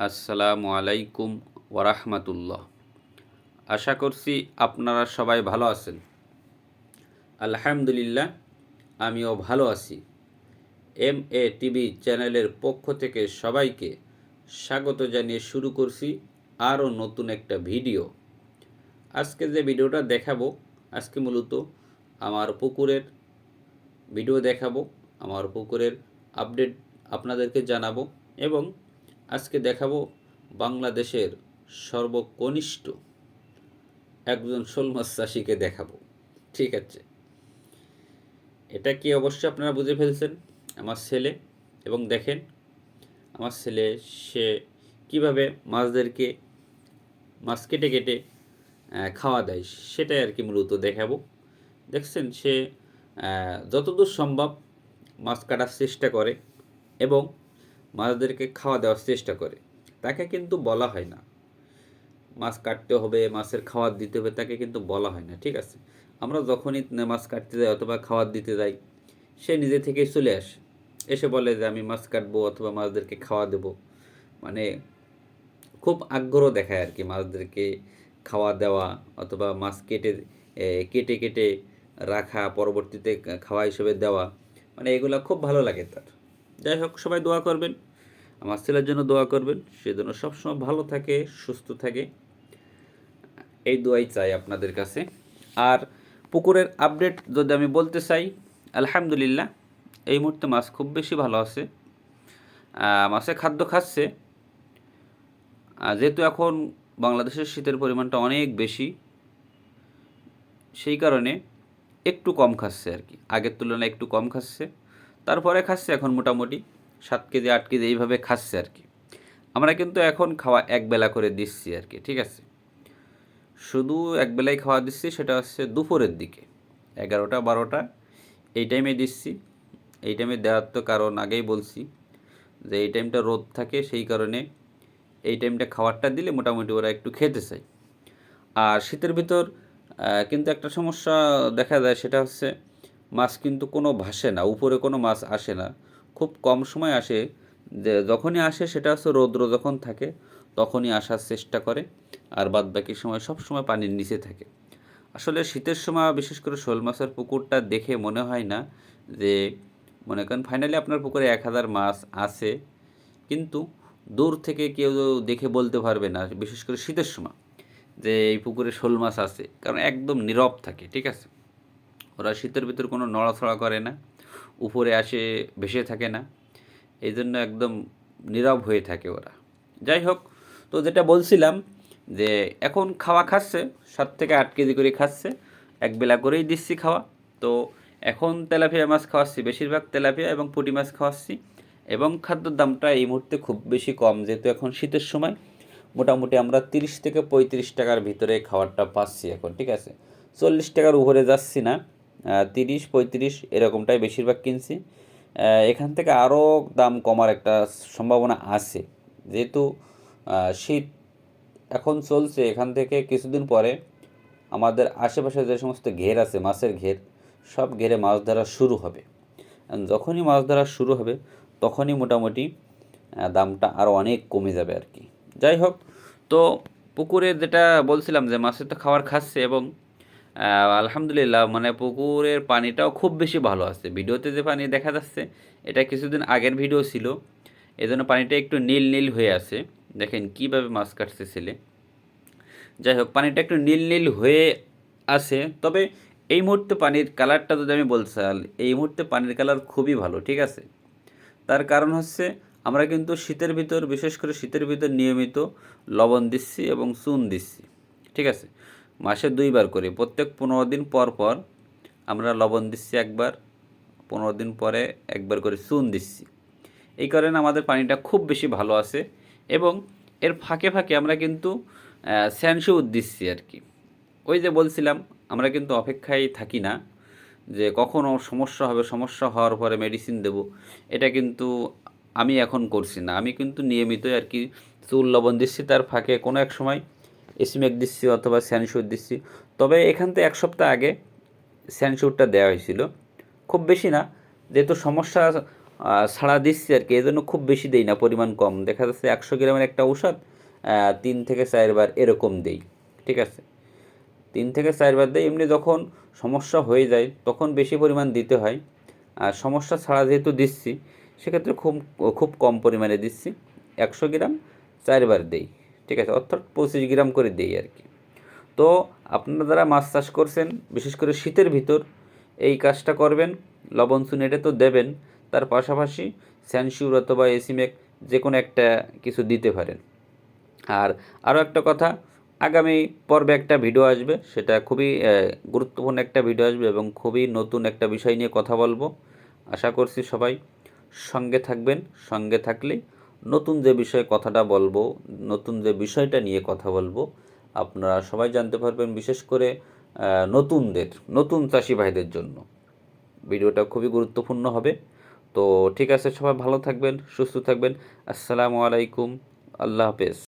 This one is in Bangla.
আসসালামু আলাইকুম ওরহমতুল্লাহ আশা করছি আপনারা সবাই ভালো আছেন। আলহামদুলিল্লাহ, আমিও ভালো আছি। এম এ টিভি চ্যানেলের পক্ষ থেকে সবাইকে স্বাগত জানিয়ে শুরু করছি আরও নতুন একটা ভিডিও। আজকে যে ভিডিওটা দেখাবো, আজকে মূলত আমার পুকুরের ভিডিও দেখাবো, আমার পুকুরের আপডেট আপনাদেরকে জানাব এবং আজকে দেখাবো বাংলাদেশের সর্বকনিষ্ঠ একজন শোল মাছ চাষিকে দেখাবো। ঠিক আছে? এটা কি অবশ্যই আপনারা বুঝে ফেলছেন? আমার ছেলে, এবং দেখেন, আমার ছেলে, সে কীভাবে মাছদেরকে, মাছ কেটে কেটে খাওয়া দেয়, সেটাই আর কি মূলত দেখাবো। দেখছেন, সে যতদূর সম্ভব মাছ কাটার চেষ্টা করে, এবং মাছদেরকে খাওয়া দেওয়ার চেষ্টা করে। তাকে কিন্তু বলা হয় না। মাছ কাটতে হবে, মাছের খাওয়ার দিতে হবে, তাকে কিন্তু বলা হয় না, ঠিক আছে? আমরা যখনই মাছ কাটতে যাই অথবা খাওয়ার দিতে যাই, সে নিজে থেকেই চলে আসে। এসে বলে যে, আমি মাছ কাটবো অথবা মাছদেরকে খাওয়া দেবো। মানে খুব আগ্রহ দেখায় আর কি মাছদেরকে খাওয়া দেওয়া অথবা মাছ কেটে কেটে কেটে রাখা, পরবর্তীতে খাওয়া হিসেবে দেওয়া। মানে এগুলো খুব ভালো লাগে তার। যাই হোক, সবাই দোয়া করবেন। আমার ছেলের জন্য দোয়া করবেন, সে যেন সবসময় ভালো থাকে, সুস্থ থাকে। এই দোয়াই চাই আপনাদের কাছে। আর পুকুরের আপডেট যদি আমি বলতে চাই, আলহামদুলিল্লাহ, এই মুহূর্তে মাছ খুব বেশি ভালো আছে। মাছে খাদ্য খাচ্ছে। যেহেতু এখন বাংলাদেশের শীতের পরিমাণটা অনেক বেশি, সেই কারণে একটু কম খাচ্ছে আর কি। আগের তুলনায় একটু কম খাচ্ছে। তারপরে খাচ্ছে এখন মোটামুটি। সাত কেজি, আট কেজি এইভাবে খাচ্ছে আর কি। আমরা কিন্তু এখন খাওয়া এক বেলা করে দিচ্ছি আর কি, ঠিক আছে? শুধু এক বেলায় খাওয়া দিচ্ছি, সেটা হচ্ছে দুপুরের দিকে, এগারোটা, বারোটা, এই টাইমে দিচ্ছি। এই টাইমে দেওয়ার তো কারণ আগেই বলছি যে এই টাইমটা রোদ থাকে, সেই কারণে এই টাইমটা খাবারটা দিলে মোটামুটি ওরা একটু খেতে চায়। আর শীতের ভিতর কিন্তু একটা সমস্যা দেখা যায় সেটা হচ্ছে মাছ কিন্তু কোনো ভাসে না, উপরে কোনো মাছ আসে না। খুব কম সময় আসে যখনই আসে সেটা হচ্ছে রৌদ্র যখন থাকে, তখনই আসার চেষ্টা করে আর বাদ বাকি সময় সব সময় পানির নিচে থাকে। আসলে শীতের সময় বিশেষ করে শোল মাছের পুকুরটা দেখে মনে হয় না যে মনে করেন ফাইনালি আপনার পুকুরে এক হাজার মাছ আছে, কিন্তু দূর থেকে কেউ দেখে বলতে পারবে না, বিশেষ করে শীতের সময় যে এই পুকুরে শোল মাছ আছে। কারণ একদম নীরব থাকে, ঠিক আছে? ওরা শীতের ভিতর কোনো নড়াচড়া করে না। উপরে আসে, ভেসে থাকে না। এই জন্য একদম নীরব হয়ে থাকে ওরা। যাই হোক, তো যেটা বলছিলাম যে এখন খাওয়া খাচ্ছে, সাত থেকে আট কেজি করে খাচ্ছে, এক বেলা করেই দিচ্ছি খাওয়া। তো এখন তেলাপিয়া মাছ খাওয়াচ্ছি, বেশিরভাগ তেলাপিয়া এবং পুঁটি মাছ খাওয়াচ্ছি এবং খাদ্যর দামটা এই মুহূর্তে খুব বেশি কম, যেহেতু এখন শীতের সময়। মোটামুটি আমরা তিরিশ থেকে পঁয়ত্রিশ টাকার ভিতরে খাবারটা পাচ্ছি এখন, ঠিক আছে? চল্লিশ টাকার উপরে যাচ্ছি না। তিরিশ, পঁয়ত্রিশ এরকমটাই বেশিরভাগ কিনছি। এখান থেকে আরও দাম কমার একটা সম্ভাবনা আছে। যেহেতু শীত এখন চলছে, এখান থেকে কিছুদিন পরে আমাদের আশেপাশে যে সমস্ত ঘের আছে, মাছের ঘের, সব ঘেরে মাছ ধরা শুরু হবে। যখনই মাছ ধরা শুরু হবে, তখনই মোটামুটি দামটা আরও অনেক কমে যাবে আর কি। যাই হোক, তো পুকুরে যেটা বলছিলাম যে মাছের তো খাবার খাচ্ছে এবং আলহামদুলিল্লাহ মানে পুকুরের পানিটাও খুব বেশি ভালো আছে। ভিডিওতে যে পানি দেখা যাচ্ছে, এটা কিছুদিন আগের ভিডিও ছিল। এজন্য পানিটা একটু নীল নীল হয়ে আছে। দেখেন কীভাবে মাছ কাটছে ছেলে। যাই হোক, পানিটা একটু নীল নীল হয়ে আছে। তবে এই মুহূর্তে পানির কালারটা যদি আমি বলতে এই মুহূর্তে পানির কালার খুবই ভালো, ঠিক আছে? তার কারণ হচ্ছে, আমরা কিন্তু শীতের ভিতর, বিশেষ করে শীতের ভিতর নিয়মিত লবণ দিচ্ছি এবং চুন দিচ্ছি, ঠিক আছে? মাসে দুইবার করে। প্রত্যেক পনেরো দিন পর পর আমরা লবণ দিচ্ছি একবার, পনেরো দিন পরে একবার করে চুন দিচ্ছি। এই কারণে আমাদের পানিটা খুব বেশি ভালো আছে এবং এর ফাঁকে ফাঁকে আমরা কিন্তু স্যানসুদ দিচ্ছি আর কি। ওই যে বলছিলাম, আমরা কিন্তু অপেক্ষায় থাকি না যে কখনও সমস্যা হবে, সমস্যা হওয়ার পরে মেডিসিন দেব। এটা কিন্তু আমি এখন করছি না। আমি কিন্তু নিয়মিতই আর কি চুল লবণ দিচ্ছি তার ফাঁকে। কোনো এক সময় এসিমেক দিচ্ছি অথবা স্যানসুদ দিচ্ছি। তবে এখান থেকে এক সপ্তাহ আগে স্যানসুডটা দেওয়া হয়েছিল। খুব বেশি না, যেহেতু সমস্যা ছাড়া দিচ্ছি আর কি এই জন্য খুব বেশি দেই না, পরিমাণ কম। দেখা যাচ্ছে একশো গ্রামের একটা ঔষধ তিন থেকে চারবার এরকম দেই, ঠিক আছে? তিন থেকে চারবার দেয় এমনি যখন সমস্যা হয়ে যায়, তখন বেশি পরিমাণ দিতে হয়। আর সমস্যা ছাড়া যেহেতু দিচ্ছি, সেক্ষেত্রে খুব খুব কম পরিমাণে দিচ্ছি। একশো গ্রাম চারবার দেই। ঠিক আছে, অর্থাৎ পঁচিশ গ্রাম করে দেই আর কি। তো আপনারা যারা মাছ চাষ করছেন, বিশেষ করে শীতের ভিতর, এই কাজটা করবেন, লবণ চুন এটা তো দেবেন, তার পাশাপাশি স্যানশিউর অথবা এসিমেক যে কোনো একটা কিছু দিতে পারেন। আর আরও একটা কথা, আগামী পর্বে একটা ভিডিও আসবে, সেটা খুবই গুরুত্বপূর্ণ একটা ভিডিও আসবে এবং খুবই নতুন একটা বিষয় নিয়ে কথা বলব। আশা করছি সবাই সঙ্গে থাকবেন, সঙ্গে থাকলে নতুন যে বিষয়ে কথাটা বলব, নতুন যে বিষয়টা নিয়ে কথা বলব, আপনারা সবাই জানতে পারবেন, বিশেষ করে নতুনদের, নতুন চাষি ভাইদের জন্য। ভিডিওটা খুবই গুরুত্বপূর্ণ হবে। তো ঠিক আছে, সবাই ভালো থাকবেন, সুস্থ থাকবেন। আসসালামু আলাইকুম, আল্লাহ হাফেজ।